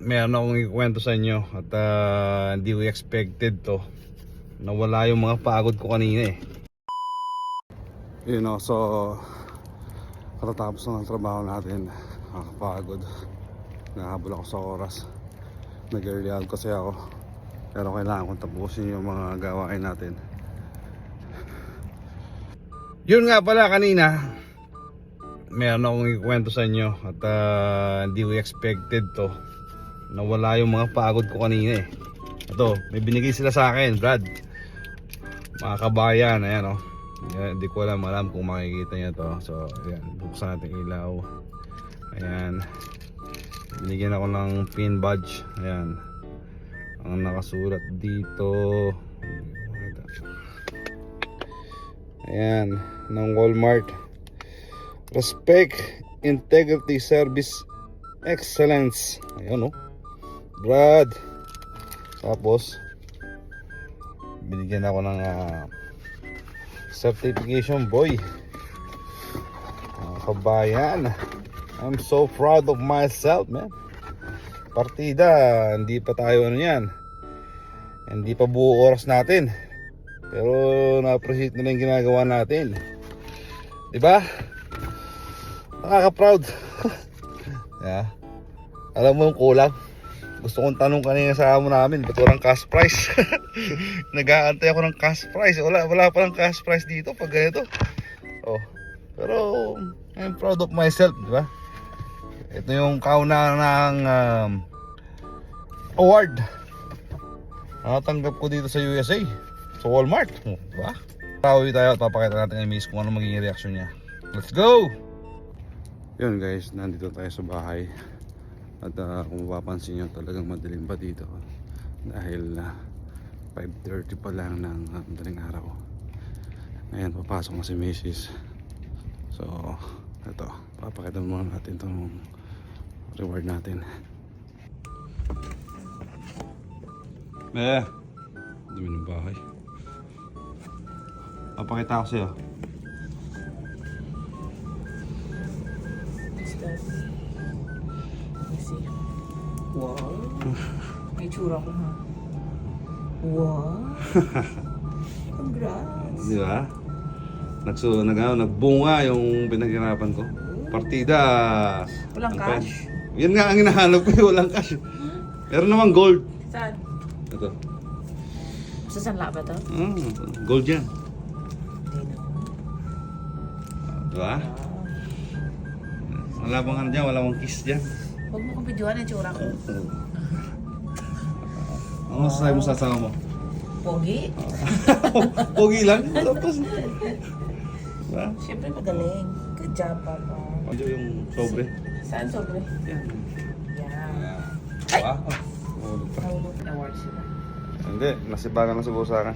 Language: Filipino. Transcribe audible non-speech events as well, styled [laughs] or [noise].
meron akong ikwento sa inyo at ah, hindi ko expected to. Nawala yung mga pagod ko kanina eh. You know, so katatapos na ng trabaho natin, nakakapagod. Nahabol ako sa oras. Nag-early out kasi ako. Pero kailangan kong tapusin yung mga gawain natin. Yun nga pala kanina, meron akong ikwento sa inyo at ah, hindi ko expected to. Nawala yung mga pagod ko kanina eh. Ito, may binigay sila sa akin, Brad. Mga kabayan, ayan oh. Ayan, Hindi ko alam, alam kung makikita niya to. So, ayan, buksan natin ilaw. Ayan. Binigyan ako ng pin badge. Ayan. Ang nakasulat dito. Ayan, ng Walmart. Respect, integrity, service, excellence. Ayan oh. Brad. Tapos, binigyan ako ng ah, certification boy. Mga kabayan. I'm so proud of myself, man. Partida, hindi pa tayo ano yan. Hindi pa buo oras natin. Pero na-appreciate na yung ginagawa natin. 'Di ba? Nakaka-proud. [laughs] yeah. Alam mo yung kulang? Gusto kong tanong kanina sa amo namin, ba't walang cash price? [laughs] Nag-aantay ako ng cash price. Wala, wala pa ng cash price dito pag ganito. Oh. Pero I'm proud of myself, di ba? Ito yung kauna ng um, award. Nakatanggap ko dito sa USA. Sa Walmart. Oh, di ba? Pauwi tayo at papakita natin kay Miss kung ano magiging reaction niya. Let's go! Yun guys, nandito tayo sa bahay. At ah, kung mapapansin nyo talagang madilim pa dito. Dahil ah, 5.30 pa lang ng uh, madaling araw. Ngayon papasok na si Mrs. So, ito. Papakita muna natin itong reward natin. Eh, dumi ng bahay. Papakita ko sa'yo. What's that? See. Wow. [laughs] May tsura ko ha. Wow. [laughs] Congrats. Di ba? Nagso, nag, ano, nagbunga yung pinaghirapan ko. Partida. Walang Ano pa yan? cash? Yan nga ang hinahanap ko, eh, [laughs] walang cash. Meron naman gold. Saan? Ito. Sa sanla ba to? Ah, gold yan. Hindi na. Di ba? Wala bang ano dyan, wala bang kiss dyan. Huwag mo kong videoan ang tsura ko. Ano masasabi mo sa asawa mo? Pogi? [laughs] Pogi lang. Tapos. Diba? Siyempre magaling. Good job, Papa. Medyo yung sobre. Saan sobre? Yan. Yan. Ay! Wow. Oh, pa. Nahulog na award sila. Hindi, nasibagan lang siguro sa akin.